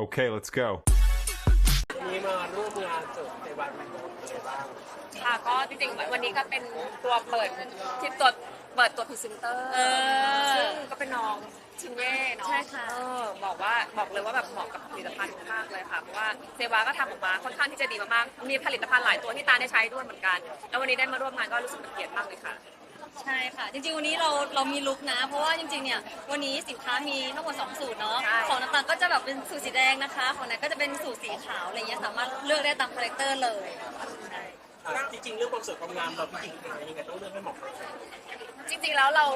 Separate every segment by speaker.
Speaker 1: Okay, let's go.
Speaker 2: มีมาร่วมงานเสิร์ฟในวันเป็นอะไรบ้าง
Speaker 3: ค่ะก็จริงๆ วันนี้ก็เป็นตัวเปิดที่ตัวเปิดตัวพรีเซนเตอร์
Speaker 4: เออ
Speaker 3: ซึ่งก็เป็นน้องชินเย่เนาะ
Speaker 4: ใช่ค่ะ
Speaker 3: เออบอกว่าบอกเลยว่าแบบเหมาะกับผลิตภัณฑ์มากเลยค่ะเพราะว่าเซวาก็ทำออกมาค่อนข้างที่จะดีมากๆมีผลิตภัณฑ์หลายตัวที่ตาได้ใช้ด้วยเหมือนกัน แล้ววันนี้ได้มาร่วมงานก็รู้สึกเป็นเกียรติมากเลยค่ะ
Speaker 4: ใช่ค่ะ จริงๆ วันนี้เราเรามีลุคนะ เพราะว่าจริงๆ เนี่ย วันนี้สินค้ามีทั้งหมด2สูตรเนาะ
Speaker 3: ใช่
Speaker 4: ของต่างๆก็จะแบบเป็นสูตรสีแดงนะคะ ของนั้นก็จะเป็นสูตรสีขาวอะไรเงี้ย สามารถเลือกได้ตามคาแรคเตอร์เลยใช่
Speaker 2: อะ จริงๆ เรื่องความสวยความงามเราผู้หญิงยังไงต้องเลือกให้เหมาะกับเรา
Speaker 3: จริงๆแล้วเรา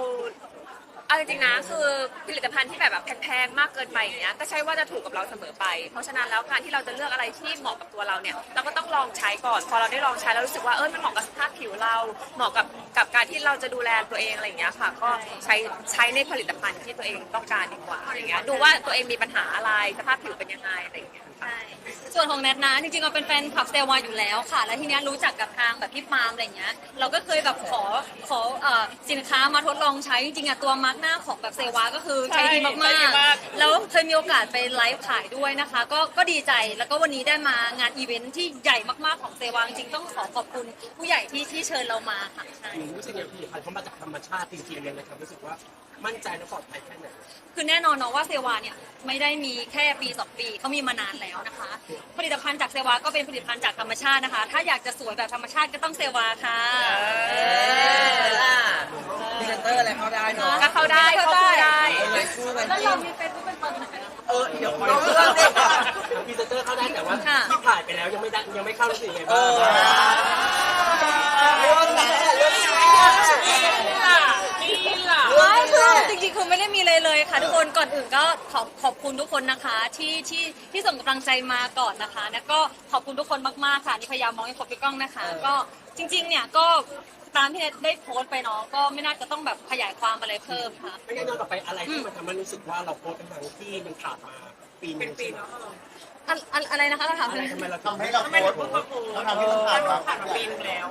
Speaker 3: เอาจริงๆนะคือผลิตภัณฑ์ที่แบบแบบแพงๆมากเกินไปอย่างเงี้ยก็ใช่ว่าจะถูกกับเราเสมอไป เพราะฉะนั้นแล้วการที่เราจะเลือกอะไรที่เหมาะกับตัวเราเนี่ยเราก็ต้องลองใช้ก่อน พอเราได้ลองใช้แล้วรู้สึกว่าเออมันเหมาะกับสภาพผิวเรา เหมาะกับกับการที่เราจะดูแลตัวเองอะไรอย่างเงี้ยค่ะ ก็ใช้ใช้ในผลิตภัณฑ์ที่ตัวเองต้องการดีกว่าอะไรเงี้ยดูว่าตัวเองมีปัญหาอะไรสภาพผิวเป็นยังไงอะไรอย่างเงี้ย ค่ะ
Speaker 4: ใช่ส่วนของแนทนะจริงๆเราเป็นแฟนคลับเซวาอยู่แล้วค่ะ แล้วทีเนี้ยรู้จักกับทางแบบพี่ปาล์มอะไรเงี้ย เราก็เคยแบบขอขอเอ่อสินค้ามาทดลองใช้จริงๆอะตัวมาร์กหน้าของแบบเซวาก็คือใช้ดี
Speaker 3: ใช่
Speaker 4: มาก
Speaker 3: ใช้ดีมาก
Speaker 4: ๆ แล้วเคยมีโอกาสไปไลฟ์ขายด้วยนะคะ ก็ก็ดีใจแล้วก็วันนี้ได้มางานอีเวนท์ที่ใหญ่มากๆของเซวาจริงๆต้องขอขอบคุณผู้ใหญ่ที่ที่เชิญเรามาค่ะใช่
Speaker 2: หนูรู้สึกอย่างผลิตภัณฑ์เขามาจากธรรมชาติจริงๆเลยนะครับรู้สึกว่า มั่นใจและปลอดภัยแค่ไหน
Speaker 4: คือแน่นอนเนาะว่าเซวาเนี่ยไม่ได้มีแค่ปีสองปีเขามีมานานแล้วนะคะ ผลิตภัณฑ์จากเซวาก็เป็นผลิตภัณฑ์จากธรรมชาตินะคะ ถ้าอยากจะสวยแบบธรรมชาติก็ต้องเซวาค่ะ
Speaker 3: เอ
Speaker 5: พรีเซนเตอร์อะไรเข้าได้เนาะ
Speaker 3: ก็เข้าได้เข้าคู่ได้
Speaker 5: เออเลยคู่กัน
Speaker 4: แล้ว
Speaker 5: ที่
Speaker 4: เรามีเฟซบุ๊กเป็นตอนไหนอะ
Speaker 2: เออเดี๋ยวคอยเรื่องเนี่ยพรีเซนเตอร์เข้าได้แต่ว่า
Speaker 4: ค่ะ
Speaker 2: ที่ถ่ายไปแล้วยังไม่ได้ยังไม่เข้ารู้สึกยังไง
Speaker 5: เอ
Speaker 2: บ้าง
Speaker 5: อเรื่องนี้เรื่องนี้
Speaker 4: ไม่คือจ ริงๆคือไม่ได้มีเลยเลยค่ะ ทุกคนก่อนอื่นก็ขอบขอบคุณทุกคนนะคะที่ที่ที่ส่งกำลังใจมาก่อนนะคะ แล้วก็ขอบคุณทุกคนมากๆค่ะนี่พยายามมองให้ครบพี่ก้องนะคะ ก็จริง ๆ เนี่ยก็ตามที่เนทได้โพสต์ไปเนาะก็ไม่น่าจะต้องแบบขยายความอะไรเพิ่มค่ะ
Speaker 2: ไม่งั้นย้อนกลับไปอะไรที่มันทำให้รู้สึกว่าเราโพสต์เป็นทางที่มันขาดมาปีหนึงใช่ไหม
Speaker 4: อะอะอะไรนะคะเราถาม
Speaker 2: อะ
Speaker 4: อะไรไร
Speaker 2: ทำไมเรา
Speaker 6: ทำให้เราโพสต์เราทำให้เราผ่านมา
Speaker 2: ผ่านมาปีนึงแล้ว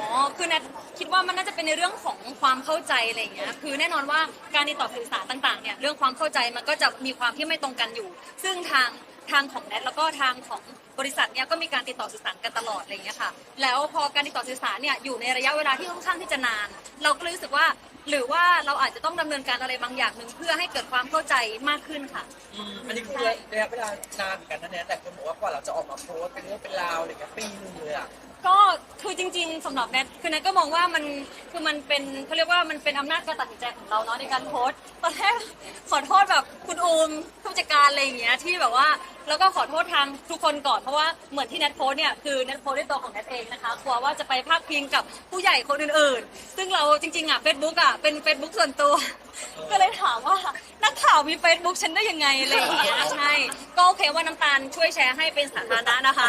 Speaker 4: อ๋อคือแนทคิดว่ามันน่าจะเป็นในเรื่องของความเข้าใจอะไรอย่างเงี้ยคือแน่นอนว่าการติดต่อสื่อสารต่างๆเนี่ยเรื่องความเข้าใจมันก็จะมีความที่ไม่ตรงกันอยู่ ซึ่งทางทางของแนทแล้วก็ทางของบริษัทเนี่ยก็มีการติดต่อสื่อสารกันตลอดอะไรอย่างเงี้ยค่ะ แล้วพอการติดต่อสื่อสารเนี่ยอยู่ในระยะเวลาที่ค่อนข้างที่จะนาน เราก็เลยรู้สึกว่า หรือว่าเราอาจจะต้องดำเนินการอะไรบางอย่างหนึ่งเพื่อให้เกิดความเข้าใจมากขึ้นค่ะ
Speaker 5: อืมอันนี้คือระยะเวลานานเหมือนกันนะเนี่ยแต่คนบอกว่ากว่าเราจะออกมาโพสต์เป็นเรื่องเป็นราวอะไรอย่างเงี้ยปีหนึงเลยอะ
Speaker 4: ก็คือจริง ๆสำหรับแนทคือแนทก็มองว่ามัน คือมันเป็นเขาเรียกว่ามันเป็นอำนาจการตัดสินใจของเราเนาะในการโพสต์ตอนแรกขอโทษแบบคุณอูมผู้จัดการอะไรอย่างเงี้ยที่แบบว่าแล้วก็ขอโทษทางทุกคนก่อนเพราะว่าเหมือนที่แนทโพสต์เนี่ยคือแนทโพสต์ด้วยตัวของแนทเองนะคะกลัวว่าจะไปพาดพิงกับผู้ใหญ่คนอื่นๆ ซึ่งเราจริงๆอะเฟซบุ๊กอะเป็นเฟซบุ๊กส่วนตัว ก็เลยถามว่านักข่าวมีเฟซบุ๊กฉันได้ยังไงอะไรอย่างเงี้ยใช่ก็โอเคว่าน้ำตาลช่วยแชร์ให้เป็นสาธารณะนะคะ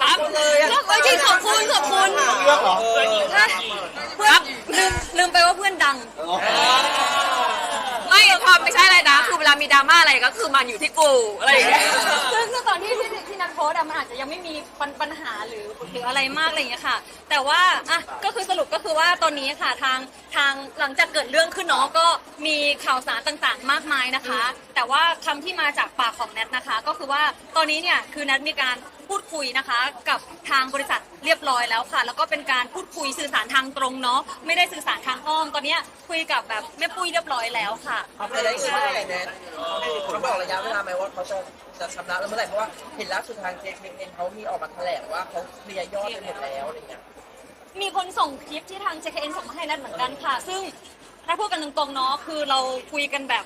Speaker 4: ครับเลยไม่จริงขอบคุณขอบคุณ
Speaker 6: เรื่องเหรอ
Speaker 4: ใช่เพื่อนลืมลืมไปว่าเพื่อนดัง
Speaker 3: ไม่ความไม่ใช่อะไรนะ คือเวลามีดราม่าอะไรก็คือมันอยู่ที่กูอะไรอย่างเงี้ย
Speaker 4: ซึ่งซึ่งตอนที่ที่ที่นัด โพสต์อะมันอาจจะยังไม่มีปัญปัญหาหรือหรืออะไรมากอะไรอย่างเงี้ยค่ะ แต่ว่าอะก็คือสรุปก็คือว่าตอนนี้ค่ะทางทางหลังจากเกิดเรื่องขึ้นเนาะก็มีข่าวสารต่างๆ มากมายนะคะ แต่ว่าคำที่มาจากปากของแนทนะคะ ก็คือว่าตอนนี้เนี่ยคือแนทมีการพูดคุยนะคะ กับทางบริษัทเรียบร้อยแล้วค่ะ แล้วก็เป็นการพูดคุยสื่อสารทางตรงเนาะไม่ได้สื่อสารทางอ้อมตอนเนี้ยคุยกับแบบแม่ปุ้ยเรียบร้อยแล้วค่ะ
Speaker 5: แต่ได้ยินว่าไงแนทเขาบอกระยะเวลาไหมว่าเขาจะจะชำระแล้วเมื่อไหร่เพราะว่าเห็นล่าสุดทางเจคเองเขามีออกมาแถลงว่าเขาเคลียร์ยอดไปหมดแล้วอะไรเงี้ย
Speaker 4: มีคนส่งคลิปที่ทาง JKN ส่งมาให้นัดเหมือนกันค่ะ ซึ่งถ้าพูดกันตรงๆเนาะคือเราคุยกันแบบ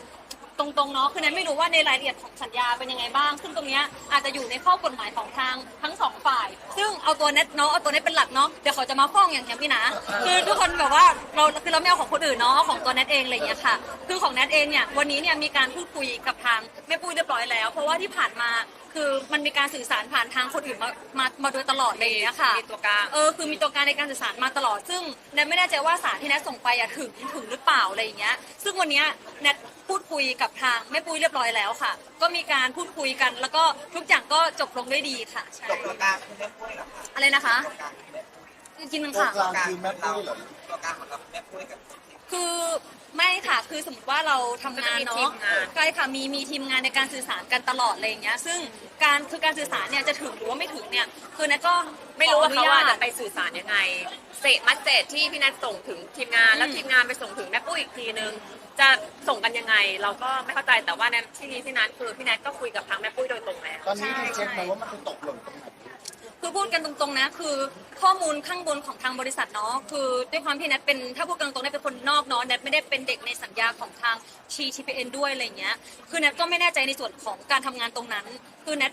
Speaker 4: ตรงๆเนาะคือนัทไม่รู้ว่าในรายละเอียดของสัญญาเป็นยังไงบ้าง ซึ่งตรงเนี้ยอาจจะอยู่ในข้อกฎหมายของทางทั้งสองฝ่าย ซึ่งเอาตัวเน็ตเนาะเอาตัวเน็ตเป็นหลักเนาะเดี๋ยวเขาจะมาฟ้องอย่างเงี้ยพี่นะ คือทุกคนแบบว่าเราคือเราไม่เอาของคนอื่นเนาะเอาของตัวเน็ตเองอะไรอย่างเงี้ยค่ะ คือของเน็ตเองเนี่ยวันนี้เนี่ยมีการพูดคุยกับทางแม่ปุ้ยเรียบร้อยแล้ว เพราะว่าที่ผ่านมา คือมันมีการสื่อสารผ่านทางคนอื่นมามามาโดยตลอดเลยางเงี้ยค่ะ
Speaker 3: มีตัวกลาง
Speaker 4: เออคือมีตัวการในการสื่อสารมาตลอด ซึ่งแนทไม่แน่ใจว่าสารที่แนทส่งไปอะถึงถึงหรือเปล่าอะไรอย่างเงี้ย ซึ่งวันเนี้ยแนทพูดคุยกับทางแม่ปุ้ยเรียบร้อยแล้วค่ะ ก็มีการพูดคุยกัน แล้วก็ทุกอย่างก็จบลงด้วยดีค่ะใช่
Speaker 5: จบตัวกลางคือแม่ปุ้ยเหรอ
Speaker 4: อะไรนะคะอีกทีหนึง
Speaker 6: ตัว
Speaker 4: ค่ะ
Speaker 6: กลางคือแม่ปุ้ยเหรอ
Speaker 5: ตัวกลางของเราแม่ปุ้ยกับ
Speaker 4: คือ ไม่ค่ะ คือสมมติว่าเราทำงาน
Speaker 3: ก็จะมีที
Speaker 4: เนาะ
Speaker 3: มงาน
Speaker 4: ใช่ค่ะมีมีทีมงานในการสื่อสารกันตลอดอะไรอย่างเงี้ย ซึ่งการคือการสื่อสารเนี่ยจะถึงหรือว่าไม่ถึงเนี่ย คือนัทก็
Speaker 3: ไม่รู้ว่าเขา
Speaker 4: ขอ
Speaker 3: ว่า
Speaker 4: อนุญ
Speaker 3: จะไปสื่อสารยังไงเสร็จมัสเจดที่พี่นัทส่งถึงทีมงานแล้วทีมงานไปส่งถึงแม่ปุ้ยอีกทีนึง จะส่งกันยังไง เราก็ไม่เข้าใจแต่ว่าในที่นี้ที่นั้นคือพี่นัทก็คุยกับทางแม่ปุ้ยโดยตรงแล้ว
Speaker 6: ตอนนี้มีเช็คไหมว่ามันคือตกหล่นตรงไหน
Speaker 4: คือพูดกันตรงๆนะ คือข้อมูลข้างบนของทางบริษัทเนาะคือด้วยความที่แนทเป็นถ้าพูดกันตรงๆแนทเป็นคนนอกเนาะแนทไม่ได้เป็นเด็กในสัญญาของทางชีทีพีเอ็นด้วยอะไรเงี้ยคือแนทก็ไม่แน่ใจในส่วนของการทำงานตรงนั้น คือแนท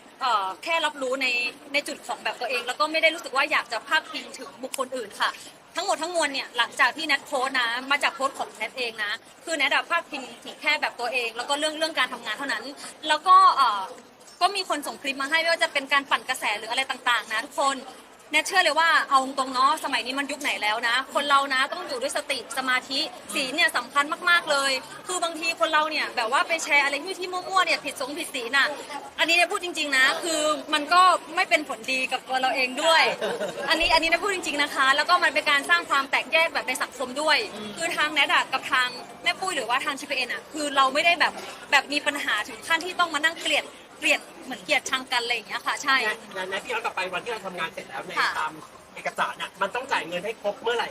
Speaker 4: แค่รับรู้ในในจุดของแบบตัวเอง แล้วก็ไม่ได้รู้สึกว่าอยากจะพาดพิงถึงบุคคลอื่นค่ะทั้งหมดทั้งมวลเนี่ยหลังจากที่แนทโพส์นะ มาจากโพส์ของแนทเองนะ คือแนทอะพาดพิงถึงแค่แบบตัวเอง แล้วก็เรื่องเรื่องการทำงานเท่านั้น แล้วก็ ก็มีคนส่งคลิปมาให้ไม่ว่าจะเป็นการปั่นกระแสหรืออะไรต่างๆ นะทุกคนแนทเชื่อเลยว่าเอาตรงเนาะสมัยนี้มันยุคไหนแล้วนะ คนเรานะต้องอยู่ด้วยสติสมาธิศีลเนี่ยสำคัญมากๆเลย คือบางทีคนเราเนี่ยแบบว่าไปแชร์อะไรที่ที่มั่วๆเนี่ยผิดสงผิดศีลน่ะ อันนี้เนี่ยพูดจริง ๆนะ คือมันก็ไม่เป็นผลดีกับตัวเราเองด้วย อันนี้อันนี้นะพูดจริง ๆนะคะ แล้วก็มันเป็นการสร้างความแตกแยกแบบในสังคมด้วย คือทางแนทอะกับทางแม่ปุ้ยหรือว่าทางชิปเอ็นอะคือเราไม่ได้แบบแบบมีปัญหาถึงขั้นที่ต้องมานั่งเกลียด เกลียดเหมือนเกลียดชังกันอะไรอย่างเงี้ยค่ะ ใช่
Speaker 2: งานนั้นที่ย้อนกลับไปวันที่เราทำงานเสร็จแล้วใน
Speaker 4: ค่ะ
Speaker 2: ตามเอกสารน่ะมันต้องจ่ายเงินให้ครบเมื่อไหร่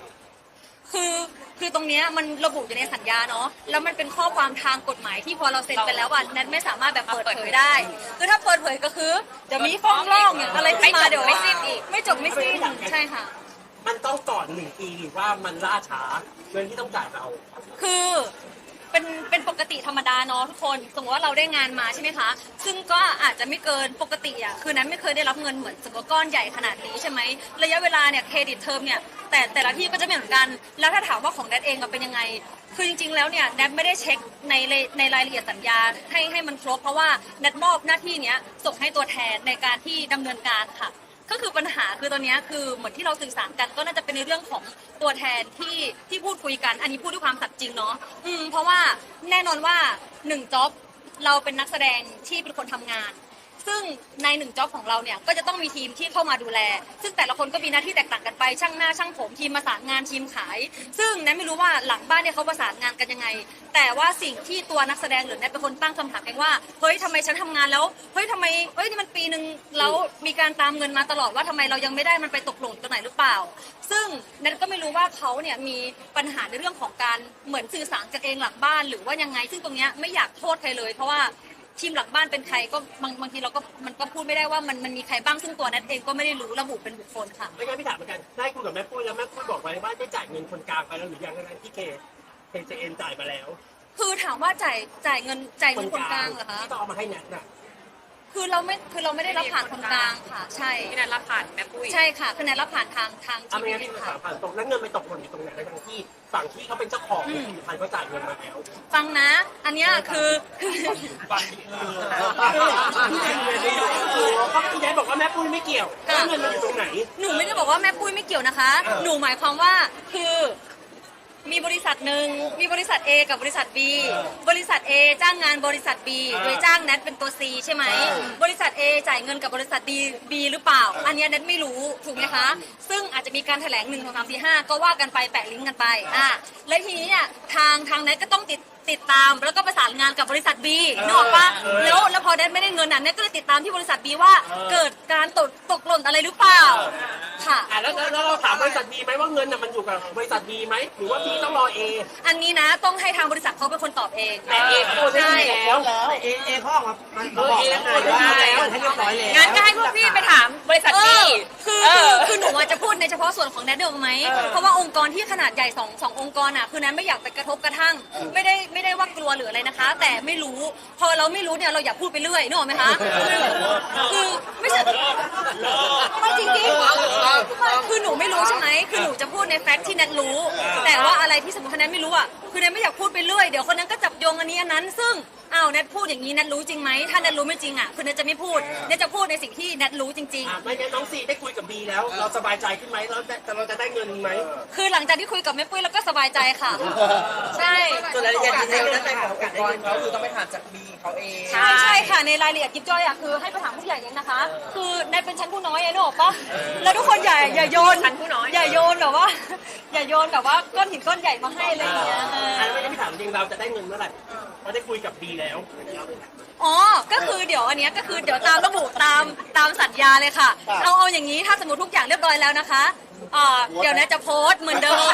Speaker 4: คือคือตรงเนี้ยมันระบุอยู่ในสัญญาเนาะแล้วมันเป็นข้อความทางกฎหมายที่พอเราเซ็นไปแล้วอะแนทไม่สามารถแบบเปิดเผยได้คือถ้าเปิดเผยก็คือเดี๋ยวมีฟ้องร้องอย่างอะไรขึ้นมา
Speaker 3: ไม่จบ
Speaker 4: เดี๋ยว
Speaker 3: ไม่สิ้นอีก
Speaker 4: ไม่จบไม่สิ้นใช่ค่ะ
Speaker 2: มันต้องก่อนหนึ่งปีหรือว่ามันล่าช้าเงินที่ต้องจ่ายเรา
Speaker 4: คือ เป็นเป็นปกติธรรมดาเนาะทุกคนสมมติว่าเราได้งานมาใช่ไหมคะ ซึ่งก็อาจจะไม่เกินปกติอะคือนั้นไม่เคยได้รับเงินเหมือนสมมติก้อนใหญ่ขนาดนี้ใช่ไหมระยะเวลาเนี่ยเครดิตเทอมเนี่ยแต่แต่ละที่ก็จะไม่เหมือนกัน แล้วถ้าถามว่าของแดดเองเป็นยังไง คือจริง ๆ แล้วเนี่ยแดดไม่ได้เช็คในในรายละเอียดสัญญาให้ให้มันครบเพราะว่าแดดมอบหน้าที่เนี้ยส่งให้ตัวแทนในการที่ดำเนินการค่ะ ก็คือปัญหาคือตอนนี้คือเหมือนที่เราสื่อสารกันก็น่าจะเป็นในเรื่องของตัวแทนที่ที่พูดคุยกัน อันนี้พูดด้วยความสัตย์จริงเนาะอืมเพราะว่าแน่นอนว่าหนึ่งจ็อบเราเป็นนักแสดงที่เป็นคนทำงาน ซึ่งในหนึ่งจ็อบของเราเนี่ยก็จะต้องมีทีมที่เข้ามาดูแล ซึ่งแต่ละคนก็มีหน้าที่แตกต่างกันไป ช่างหน้าช่างผมทีมประสานงานทีมขาย ซึ่งแนทไม่รู้ว่าหลังบ้านเนี่ยเขาประสานงานกันยังไง แต่ว่าสิ่งที่ตัวนักแสดงหรือแนทเป็นคนตั้งคำถามเองว่าเฮ้ยทำไมฉันทำงานแล้วเฮ้ยทำไมเฮ้ยนี่มันปีหนึ่งแล้วมีการตามเงินมาตลอดว่าทำไมเรายังไม่ได้มันไปตกหล่นตรงไหนหรือเปล่า ซึ่งแนทก็ไม่รู้ว่าเขาเนี่ยมีปัญหาในเรื่องของการเหมือนสื่อสารกันเองหลังบ้านหรือว่ายังไง ซึ่งตรงเนี้ยไม่อยากโทษใครเลย เพราะว่า ทีมหลังบ้านเป็นใครก็บางบางทีเราก็มันก็พูดไม่ได้ว่ามันมันมีใครบ้างซึ่งตัวนัทเองก็ไม่ได้รู้ระบุเป็นบุคคลค่ะ
Speaker 2: ไม่งั้นพี่ถามเหมือนกันได้คุยกับแม่ปุ้ยแล้วแม่ปุ้ยบอกไว้ว่าได้จ่ายเงินคนกลางไปแล้วหรือยังทั้งๆที่เคเคเจเอ็นจ่ายมาแล้ว
Speaker 4: คือถามว่าจ่ายจ่ายเงินจ่ายเงินคนกลางเหรอคะ
Speaker 2: ที่ต้องเอามาให้แนทน่ะ
Speaker 4: คือเราไม่คือเราไม่ได้รับผ่านคนกลางค่ะ ใช่
Speaker 3: พี่นัทรับผ่านแม่ปุ้ย
Speaker 4: ใช่ค่ะคือแนทรับผ่านทางทาง
Speaker 2: เอาไม่งั้น
Speaker 4: ที
Speaker 2: พี่
Speaker 4: วี
Speaker 2: ถา
Speaker 4: ค่ะ
Speaker 2: มผ่านตรงนั้นเงินไปตกหล่นอยู่ตรงไหนทั้งที่ฝั่งที่เขาเป็นเจ้าของผลิตภัณฑ์เขาจ่ายเงินมาแล้ว
Speaker 4: ฟังนะ อันเนี้ยคือคือ
Speaker 2: ฝั่งที่เออที่เงินไปอยู่ก็พี่แนทบอกว่าแม่ปุ้ยไม่เกี่ยวแล้วเงินมันอยู่ตรงไหน
Speaker 4: หนูไม่ได้บอกว่าแม่ปุ้ยไม่เกี่ยวนะคะ หนูหมายความว่าคือ มีบริษัทหนึ่งมีบริษัท A กับบริษัท B บริษัท A จ้างงานบริษัท B
Speaker 2: อ่า
Speaker 4: โดยจ้างแนทเป็นตัว C ใช่ไหมบริษัท A จ่ายเงินกับบริษัท B B หรือเปล่า อันเนี้ยแนทไม่รู้ถูกไหมคะ ซึ่งอาจจะมีการแถลง1 2 3 4 5ก็ว่ากันไปแปะลิงก์กันไปอะแล้วทีนี้เนี่ยทางทางแนทก็ต้องติด ติดตามแล้วก็ประสานงานกับบริษัท B นึกออกปะแล้วแล้วพอแนทไม่ได้เงินอะแนทก็เลยติดตามที่บริษัท B ว่า เกิดการตกตกหล่นอะไรหรือเปล่าค่ะ
Speaker 2: อะแล้วแล้วแล้วเราถามบริษัทดีไหมว่าเงินน่ะมันอยู่กับบริษัทดีไหมหรือว่าพี่ต้องรอเอ
Speaker 4: อันนี้นะต้องให้ทางบริษัทเขาเป็นคนตอบเอง
Speaker 2: แต่เอโอนได้แล้ว
Speaker 6: แล้วเอเอพ่อมา
Speaker 2: เออเอโอนได้แล้วให้เรียบร้อยแล้ว
Speaker 3: งั้นก็ให้พวกพี่ไปถามบริษัท
Speaker 4: เอ
Speaker 3: พี่
Speaker 4: อคือ
Speaker 3: เอ
Speaker 4: คือ
Speaker 3: อ
Speaker 4: คือหนูอาจจะพูดในเฉพาะส่วนของแนทเดิมไหม เพราะว่าองค์กรที่ขนาดใหญ่สองสององค์กรอะ คือนั้นไม่อยากไปกระทบกระทั่ง ไม่ได้ไม่ได้ว่ากลัวหรืออะไรนะคะ แต่ไม่รู้ พอเราไม่รู้เนี่ยเราอย่าพูดไปเรื่อยนึกออกไหมคะคือไม่ใช่ไม่จริงจริงๆคือหนูไม่รู้ใช่ไหมคือหนูจะพูดในแฟกต์ที่แนทรู้ แต่ว่าอะไรที่สมมติแนทไม่รู้อะคือแนทไม่อยากพูดไปเรื่อยเดี๋ยวคนนั้นก็จับโยงอันนี้อันนั้น ซึ่งอ้าวแนทพูดอย่างนี้แนทรู้จริงไหมถ้าแนทรู้ไม่จริงอะคือแนทจะไม่พูดแนทจะพูดในสิ่งที่แนทรู้จริง
Speaker 2: อะไม่งั้นน้องซีได้คุยกับบีแล้ว เราสบายใจขึ้นไหมเราแต่เราจะได้เงินไหม
Speaker 4: ๆ คือหลังจากที่คุยกับแม่ปุ้ยแล้วก็สบายใจค่ะ ใช่
Speaker 5: ส่วนรายละเอียดดีเทลด้านในขององค์กรเขาคือต้องไปถามจากบีเขาเอง
Speaker 4: ใช่ใช่ค่ะในรายละเอียดยิบย่อยอะคือให้ไปถามผู้ใหญ่เองนะคะ คือแนทเป็นชั้นผู้น้อยไอ้นึกออกปะแล้วทุกคนอย่าอย่าโยน
Speaker 3: ชั้นผู้น้อย
Speaker 4: อย่าโยนแบบว่า อย่าโยนแบบว่าก้อนหินก้อนใหญ่มาให้อะไรอย่างเงี้ยเออ
Speaker 2: อันไม่ได้พี่ถามจริงเราจะได้เงินเมื่อไหร่ เราได้คุยกับบีแล้ว
Speaker 4: อ๋อ ก็คือเดี๋ยวอันเนี้ยก็คือเดี๋ยวตามระบุตามตามสัญญาเลยค่ะเอาเอาอย่างนี้ถ้าสมมติทุกอย่างเรียบร้อยแล้วนะคะอ่าเดี๋ยวนะจะโพสต์เหมือนเดิม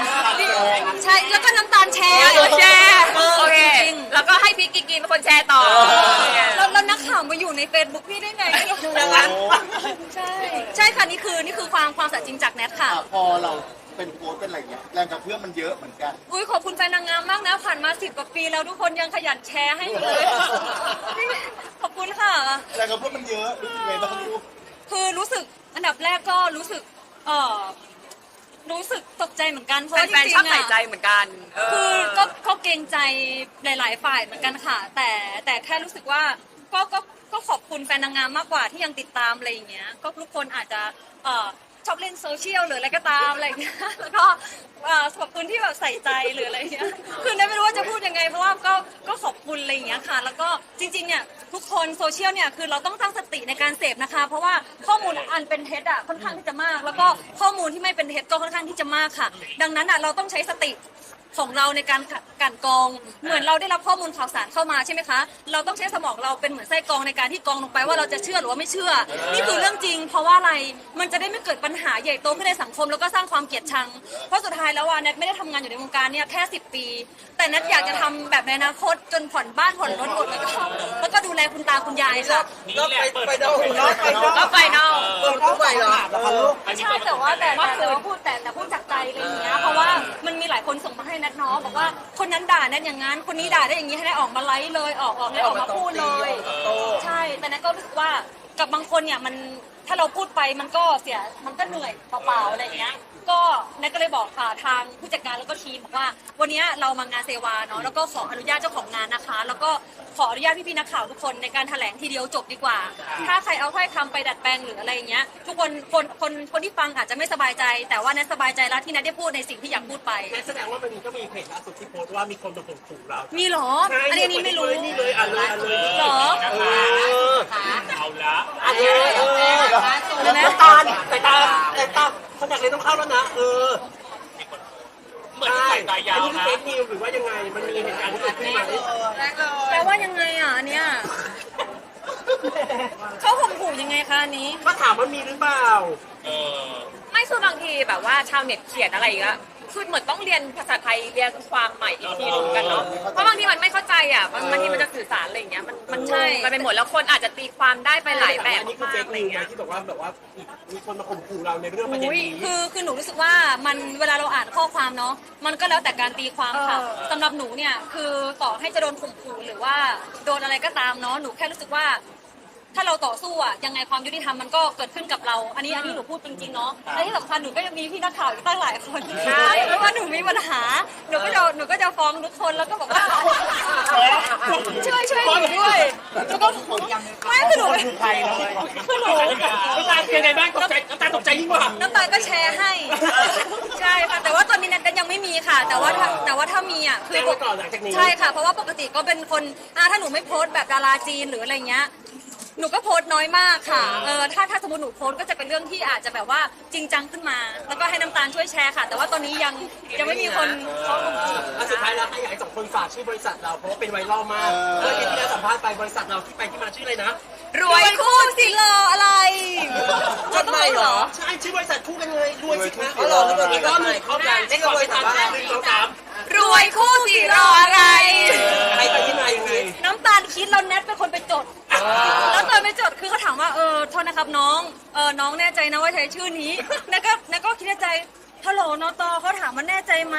Speaker 4: ใช่แล้วก็น้ำตาลแชร์
Speaker 3: เดี๋ยวแชร์
Speaker 4: เออ
Speaker 3: โอเค
Speaker 4: จริง
Speaker 3: แล้วก็ให้พี่กิกกินเป็นคนแชร์ต่อ
Speaker 4: ๆแล้วแล้วนักข่าวมาอยู่ใน Facebook พี่ได้ไง
Speaker 5: ดังนั้น
Speaker 4: ใช่ใช่ค่ะนี่คือนี่คือความความสัตย์จริงจากแนทค่ะ
Speaker 6: อะพอเรา เป็นโค้ชเป็นอะไรเงี้ยแรงกระเพื่อมมันเยอะเหมือนกัน
Speaker 4: อุ้ยขอบคุณแฟนนางงามมากนะผ่านมาสิบกว่าปีแล้วทุกคนยังขยันแชร์ให้อยู่เลย ขอบคุณค่ะ
Speaker 6: แรงกระเพื่อมมันเยอะรู้สึกไงบ้างลูก
Speaker 4: คือรู้สึกอันดับแรกก็รู้สึกเออรู้สึกตกใจเหมือนกันเพราะว่าจ
Speaker 3: แฟน
Speaker 4: ริ
Speaker 3: ๆชอบ
Speaker 4: งๆ
Speaker 3: ใส่
Speaker 4: อะ
Speaker 3: ใจเหมือนกันเออ
Speaker 4: คือก็ก็เกรงใจหลาย ๆ ฝ่ายเหมือนกันค่ะ แต่แต่แค่รู้สึกว่าก็ก็ก็ขอบคุณแฟนนางงามมากกว่าที่ยังติดตามอะไรอย่างเงี้ยก็ทุกคนอาจจะเออ ชอบเล่นโซเชียลหรืออะไรก็ตามอะไรอย่างเงี้ยแล้วก็เอ่อขอบคุณที่แบบใส่ใจหรืออะไรอย่างเงี้ยคือเนยไม่รู้ว่าจะพูดยังไงเพราะว่าก็ก็ขอบคุณอะไรอย่างเงี้ยค่ะ แล้วก็จริงๆเนี่ยทุกคนโซเชียลเนี่ยคือเราต้องตั้งสติในการเสพนะคะ เพราะว่าข้อมูลอันเป็นเท็จอะค่อนข้างที่จะมาก แล้วก็ข้อมูลที่ไม่เป็นเท็จก็ค่อนข้างที่จะมากค่ะ ดังนั้นอะเราต้องใช้สติ ของเราในการกันกรอง เหมือนเราได้รับข้อมูลข่าวสารเข้ามาใช่ไหมคะ เราต้องใช้สมองเราเป็นเหมือนไส้กรองในการที่กรองลงไปว่าเราจะเชื่อหรือว่าไม่เชื่อ นี่คือเรื่องจริง เพราะว่าอะไรมันจะได้ไม่เกิดปัญหาใหญ่โตขึ้นในสังคม แล้วก็สร้างความเกลียดชัง เพราะสุดท้ายแล้วว่าแนทไม่ได้ทำงานอยู่ในวงการเนี่ยแค่10 ปี แต่แนทอยากจะทำแบบในอนาคตจนผ่อนบ้านผ่อนรถหมดแล้วก็แล้วก็ดูแลคุณตาคุณยายค่ะ
Speaker 5: ก็ไปไปดองเนาะไปดอง
Speaker 3: ก็ไฟนอล
Speaker 5: เปิดเข้าไปเหรอ
Speaker 4: ไม่ใช่แต่ว่าแต่แต่แต่ว่าพูดแต่แต่พูดจาก ใจอะไรอย่างเงี้ยเพราะว่ามันมีหลายคนส่งมาให้แนทเนาะบอกว่าคนนั้นด่าแนทอย่างนั้นคนนี้ด่าได้อย่างนี้ให้แนทออกมาไลฟ์เลยออกออกให้ออกมาพูดเลย ใช่แต่แนทก็รู้สึกว่ากับบางคนเนี่ยมันถ้าเราพูดไปมันก็เสียมันก็เหนื่อยเปล่าๆอะไรอย่างเงี้ย ก็แนทก็เลยบอกค่ะทางผู้จัดการแล้วก็ทีมบอกว่า วันนี้เรามางานเซวาเนาะแล้วก็ขออนุญาตเจ้าของงานนะคะ แล้วก็ขออนุญาตพี่ๆนักข่าวทุกคนในการแถลงทีเดียวจบดีกว่า ถ้าใครเอาถ้อยคำไปดัดแปลงหรืออะไรอย่างเงี้ย ทุกคนคนคนคนที่ฟังอาจจะไม่สบายใจ แต่ว่าแนทสบายใจแล้วที่แนทได้พูดในสิ่งที่อยากพูดไป
Speaker 2: แสดงว่ามันก็มีเพจล่าสุดที่โพสต์ว่ามีคนมาข่มขู่เรา
Speaker 4: มีเหรอ
Speaker 2: ใช่
Speaker 4: อันนี้อันนี้ไม่รู้
Speaker 2: นี่เลยอ่านเลยอ่านเลย
Speaker 4: เหรอ
Speaker 2: เออ
Speaker 1: เอาละ
Speaker 2: อันนี้เออน้ำตาลแต่ตาแต่ตา คนอยากเรียนต้องเข้าแล้วนะ เออ
Speaker 1: เหมือนใส่ตายา
Speaker 2: อัน
Speaker 1: ว
Speaker 2: นี้คือ
Speaker 1: นะ
Speaker 2: เฟซนิวหรือว่ายังไง มันมีเหตุการณ์ที่เกิดขึ้นไหม
Speaker 4: แปลว่ายังไงอะอันเนี้ยเขาข่มขู่ยังไงคะอันนี้
Speaker 2: ก็ถามว่ามีหรือเปล่า
Speaker 1: เออ
Speaker 3: ไม่คือบางทีแบบว่าชาวเน็ตเขียนอะไรอีกอะ คือเหมือนต้องเรียนภาษาไทยเรียนความใหม่อีกทีหนึงกันเนาะเพราะบางทีมันไม่เข้าใจอะบางบางทีมันจะสื่อสารอะไรอย่างเงี้ยมันมัน
Speaker 4: ใช่
Speaker 3: มันเป็นหมดแล้วคนอาจจะตีความได้ไปหลายแบบ
Speaker 2: อันนี้คือ
Speaker 3: มา
Speaker 2: เฟ
Speaker 3: ก
Speaker 2: ซ
Speaker 3: ๆอะไร
Speaker 2: นิว
Speaker 3: เงี้
Speaker 2: นะ
Speaker 3: ย
Speaker 2: ที่บอกว่าแบบว่ามีคนมาข่มขู่เราในเรื่องประเด็น
Speaker 4: อุ๊ย
Speaker 2: นี้
Speaker 4: คือคือหนูรู้สึกว่ามันเวลาเราอ่านข้อความเนาะมันก็แล้วแต่การตีความค่ะ
Speaker 3: เออ
Speaker 4: สำหรับหนูเนี่ยคือต่อให้จะโดนข่มขู่หรือว่าโดนอะไรก็ตามเนาะหนูแค่รู้สึกว่า ถ้าเราต่อสู้อะยังไงความยุติธรรมมันก็เกิดขึ้นกับเรา อันนี้อันนี้หนูพูดจริงๆเนาะและที่สำคัญหนูก็ยังมีพี่นักข่าวอีกตั้งหลายคนใช่ไม่ว่าหนูมีปัญหาหนูก็จะหนูก็จะฟ้องทุกคนแล้วก็บอกว่าช่วยช่วยหนูด้วยแล้วก็ไม่คือหนูคือหนู
Speaker 2: น้ำตาลยังไงบ้างตกใจน้ำตาลตกใจยิ่งกว่า
Speaker 4: น้ำตาลก็แชร์ให้ใช่ค่ะแต่ว่าตอนนี้นันยังไม่มีค่ะ แต่ว่าถ้าแต่ว่าถ้ามีอะคื
Speaker 2: แจ้งไว้ก่อนหลังจากนี้
Speaker 4: ใช่ค่ะ เพราะว่าปกติก็เป็นคนอ่าถ้าหนูไม่โพสต์แบบดาราจีนหรืออะไรเงี้ย หนูก็โพสต์น้อยมากค่ะเออถ้าถ้าสมมติหนูโพสต์ก็จะเป็นเรื่องที่อาจจะแบบว่าจริงจังขึ้นมา แล้วก็ให้น้ำตาลช่วยแชร์ค่ะ แต่ว่าตอนนี้ยังยังไม่มีคนเขาลงชื่อ
Speaker 2: แล้วสุดท้ายแล้วให้อยากให้สองคนฝากชื่อบริษัทเราเพราะว่าเป็นไวรัลมาก
Speaker 6: เออ
Speaker 2: เมื่อกี้ที่เราสัมภาษณ์ไปบริษัทเราที่ไปที่มาชื่ออะไรนะ
Speaker 3: รวยคู่
Speaker 4: สิรออะไร
Speaker 5: จดใหม่เหรอ
Speaker 2: ใช่ชื่อบริษัทคู่กันเลยรวยสิคะ
Speaker 5: เขาหลอกให้ตัว
Speaker 2: อี
Speaker 5: นี้
Speaker 2: กร
Speaker 5: ก็
Speaker 2: อบห
Speaker 5: ใหม่
Speaker 2: นึ่ง
Speaker 5: เขา
Speaker 2: เขา
Speaker 5: ดั
Speaker 2: ดั
Speaker 5: ง
Speaker 2: ง
Speaker 5: ที่
Speaker 2: ที่
Speaker 5: กั
Speaker 2: กั
Speaker 5: บบบบริ
Speaker 2: ริ
Speaker 5: ษั
Speaker 2: ษั
Speaker 5: ท
Speaker 2: ท
Speaker 5: ว่า
Speaker 2: ว่าหนึ่งสองสาม
Speaker 3: รวยคู่สิรออะไร
Speaker 2: ใครไปที่มายังไง
Speaker 4: น้ำตาลคิดเราแนทเป็นคนไปจด แล้วตอนไปจดคือเขาถามว่าเออโทษนะครับน้องเออน้องแน่ใจนะว่าใช้ชื่อนี้แนทก็แนทก็คิดในใจฮัลโหลนอตอเขาถามว่าแน่ใจไหม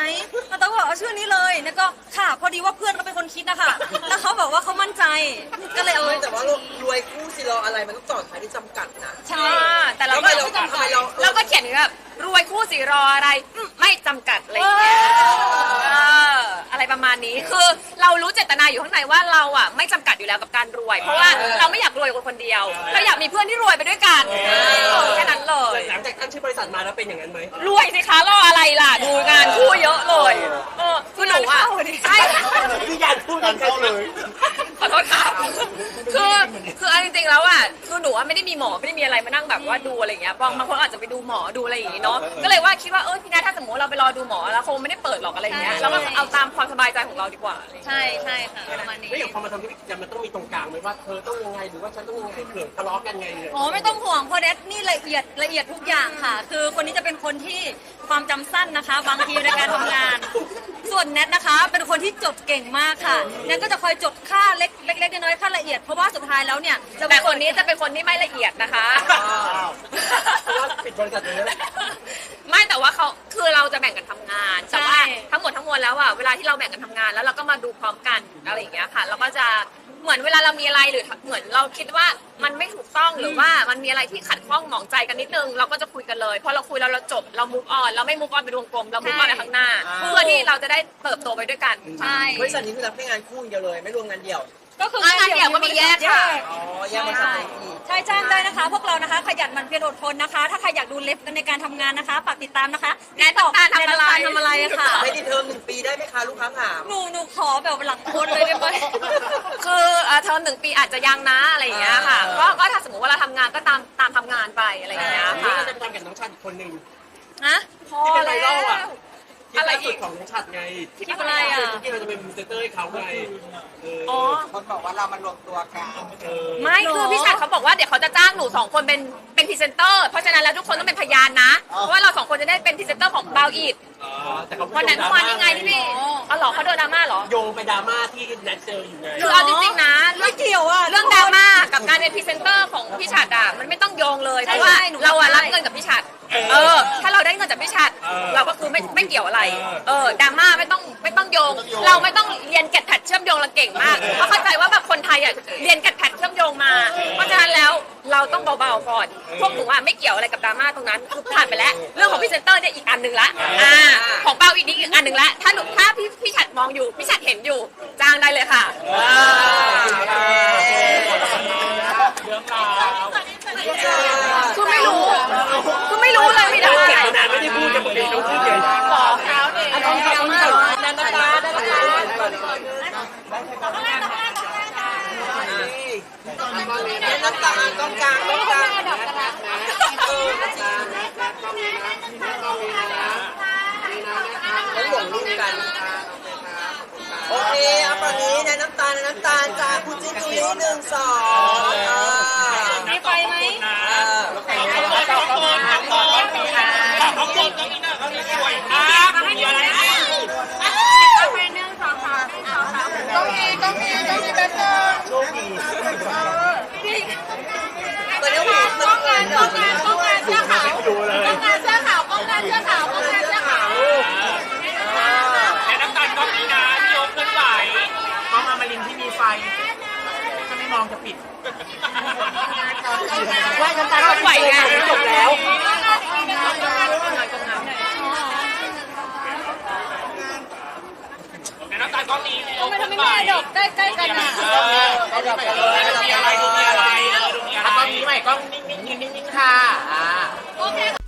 Speaker 4: นอตอก็บอกเอาชื่อนี้เลยแนทก็ค่ะพอดีว่าเพื่อนเขาเป็นคนคิดนะคะแล้วเขาบอกว่าเขามั่นใจก็เลยเออ
Speaker 5: แต่ว่ารวยคู่สิรออะไรมันต้องต่อท้ายที่จำกัดนะ
Speaker 4: ใช่
Speaker 3: อ่าแต่เรา
Speaker 5: แล้ว
Speaker 3: ก็
Speaker 5: ทำไมเราทำไมเรา
Speaker 3: เราก็เขียนแบบรวยคู่สิรออะไรอืมไม่จำกัดอะไรอย่างเงี้ย ตนาอยู่ข้างในว่าเราอะไม่จำกัดอยู่แล้วกับการรวย เพราะว่าเราไม่อยากรวยคนคนเดียว เราอยากมีเพื่อนที่รวยไปด้วยกันแค่นั้นเลย
Speaker 2: หลังจากตั้งชื่อบริษัทมาแล้วเป็นอย่างนั้นไหม
Speaker 3: รวยสิคะรออะไรล่ะดูงานคู่เยอะเลยเออคือหนูอะใช่
Speaker 2: พี่ยันพูด
Speaker 6: การเข้าเลย
Speaker 3: ขอโทษค่ะคือคือเอาจริงๆแล้วอะคือหนูว่าไม่ได้มีหมอไม่ได้มีอะไรมานั่งแบบว่าดูอะไรอย่างเงี้ยบางบางคนอาจจะไปดูหมอดูอะไรอย่างงี้เนาะก็เลยว่าคิดว่าเออพี่นาถ้าสมมติเราไปรอดูหมอแล้วคงไม่ได้เปิดหรอกอะไรอย่างเงี้ยเราก็เอาตามความสบายใจของเราดีกว่าอะไรอย่างเงี้ย
Speaker 4: ใช่ใช่ค่ะประมาณนี้
Speaker 2: ไม่อย่างพอมาทำธุรกิจกันมันต้องมีตรงกลางไหมว่าเธอต้องยังไงหรือว่าฉันต้องยังไงเผื่อทะเลาะกันไงเนี่ย
Speaker 4: อ๋อไม่ต้องห่วงเพราะเดดนี่ละเอียดละเอียดทุกอย่างค่ะ คือคนนี้จะเป็นคนที่ความจำสั้นนะคะ บางทีในการทำงาน ส่วนแนทนะคะ เป็นคนที่จดเก่งมากค่ะแนทก็จะคอยจดค่าเล็กเล็กๆน้อยๆค่าละเอียดเพราะว่าสุดท้ายแล้วเนี่ยจะ
Speaker 3: แต่คนนี้จะเป็นคนที่ไม่ละเอียดนะคะ
Speaker 2: เพราะว่าปิดบริษัทเลยนะ
Speaker 3: ไม่แต่ว่าเขาคือเราจะแบ่งกันทำงานแต่ว่า
Speaker 4: ใช่
Speaker 3: ทั้งหมดทั้งมวลแล้วอะเวลาที่เราแบ่งกันทำงานแล้วเราก็มาดูพร้อมกันอะไรอย่างเงี้ยค่ะเราก็จะเหมือนเวลาเรามีอะไรหรือเหมือนเราคิดว่ามันไม่ถูกต้องหรือว่ามันมีอะไรที่ขัดข้องหมองใจกันนิดนึงเราก็จะคุยกันเลยพอเราคุยแล้วเราจบเรามุกออนเราไม่มุกออนเป็นวงกลมเรามุกออนไปข้างหน้าเพื่อที่เราจะได้เติบโตไปด้วยกัน
Speaker 4: ใช่
Speaker 5: บริษัทนี้คือรับแค่งานคู่อย่างเดียวเลย ไม่รวมงานเดี่ยว
Speaker 4: ก็คือ
Speaker 3: อะงานเดี่ยวก็มีแยกค่ะ
Speaker 5: อ๋อแยกบริษัทไปอีก
Speaker 4: ใช่จ้างได้นะคะ พวกเรานะคะ ขยันหมันเพียรอดทนนะคะ ถ้าใครอยากดูเล็บกันในการทำงานนะคะฝากติดตามนะคะ
Speaker 3: แนทต้องการทำอะไร
Speaker 4: แนทต้องการทำอะไรค่ะ
Speaker 5: ไม่ได้เทอมหนึ่งปีได้ไหมคะ ลูกค้าถาม
Speaker 4: หนูหนูขอแบบหลังโพสเลยได้ไหม
Speaker 3: คือเอ่อเทอมหนึ่งปีอาจจะยังนะอะไรอย่างเงี้ยค่ะ ก็ก็ถ้าสมมติว่าเราทำงานก็ตามตามทำงานไปอะไรอย่างเงี้ย
Speaker 2: นี่
Speaker 3: ค่ะ
Speaker 2: ก็จะทำกับน้องชัดอีกคนหนึ่ง
Speaker 4: ฮะ
Speaker 3: อะไร
Speaker 2: ล่า
Speaker 3: อี
Speaker 2: สุด
Speaker 3: ก
Speaker 2: ของน้องชัดไง
Speaker 4: คลิปอะไรอะ
Speaker 2: ที่เราจะเป็นมูเตอร์ให้เขาไงเออ
Speaker 3: อ๋อ
Speaker 6: คนบอกว่าเรามารวมตัวกัน
Speaker 2: เออ
Speaker 3: ไม่
Speaker 4: หรอ
Speaker 3: คือพี่ชัดเขาบอกว่าเดี๋ยวเขาจะจ้างหนูสองคนเป็นเป็นพรีเซนเตอร์เพราะฉะนั้นแล้วทุกคนต้องเป็นพยานนะ
Speaker 6: อ๋อ
Speaker 3: เพราะว่าเราสองคนจะได้เป็นพรีเซนเตอร์ของบาวอีด
Speaker 2: อ๋อแต่เขา
Speaker 3: วันนั้นเมื่อวานนี้ไงที่พี่อ๋อเหรอเขาโดนดราม่าเหรอ
Speaker 2: โยงไปดราม่าที่แนทเจออยู่ไง
Speaker 3: คือเอาจริงๆนะเรื่
Speaker 4: ไม่
Speaker 3: อง
Speaker 4: เกี่ยวอะ
Speaker 3: เรื่องดราม่ากับการเป็นพรีเซนเตอร์ของพี่ชัดอะมันไม่ต้องโยงเลยเพราะว่า
Speaker 4: ใช่หนู
Speaker 3: เราอะ
Speaker 4: ใช่
Speaker 3: รับเงินกับพี่ชัด เออ ถ้าเราได้เงินจากพี่ชัดเราก็คือไม่ไม่เกี่ยวอะไร เออดราม่าไม่ต้องไม่ต้องโยง เราไม่ต้องเรียนแกดแพดเชื่อมโยงเราเก่งมากเพราะเข้าใจว่าแบบคนไทยอะเรียนแกดแพดเชื่อมโยงมา เพราะฉะนั้นแล้วเราต้องเบาๆก่อนพวกหนูอะไม่เกี่ยวอะไรกับดราม่าตรงนั้นคือผ่านไปแล้ว เรื่องของพรีเซนเตอร์เนี่ยอีกอันหนึ่งละอ่าของเปาอีกนี่อีกอันหนึ่งละถ้าหนูถ้าพี่พี่ฉัดมองอยู่พี่ฉัดเห็นอยู่จ้างได้เลยค่ะอ่า
Speaker 1: เรื่องราว
Speaker 3: คือไม่รู้คือไม่รู้เลยไม่ได้
Speaker 2: เก็บมานานไม่ได้พูดจะบอกเองต้องพูดเอง
Speaker 3: ขอเท้าเด็ก
Speaker 2: อันนี้เามานันตานันตา
Speaker 5: น้ำ ตาลกองกลางกองกลางเออจริงต้องหลงรุ่นกันโอเคเอาฝั่งนี้ในน้ำตาลในน้ำตาลจ้าคุณจิ๊กดูนี้หนึ่งสองอ่า
Speaker 4: มีไฟไหม
Speaker 5: อ่า
Speaker 1: ขอบคุณขอบคุณขอบคุณขอบคุณตรงนี้นะเขาสวยมากมีอะไรนะ
Speaker 5: ตอนนี้ หูตึงานก็งานเลย
Speaker 2: ดูเลย
Speaker 1: แต่น้ำตาลก็มีนะพี่โยกเคลื่อนไหว
Speaker 2: กล้องอมารินที่มีไฟถ้าไม่มองจะปิด
Speaker 3: ว่ากันตาลก็ไหวไง
Speaker 2: จบแล้ว
Speaker 1: ต่น้ำตาลก็มีพี่โยก
Speaker 4: ทำไม
Speaker 1: เคลื่อน
Speaker 4: ทำไม
Speaker 1: ไหว
Speaker 4: ไม่ได้ดกใกล้ๆกันอะ
Speaker 1: เออดูมีอะไรดูมีอะไร เออดูมีอะไร
Speaker 2: กล้องนี้ใหม่กล้องนิ่งๆนิ่งๆค่ะอ่า
Speaker 4: โอเค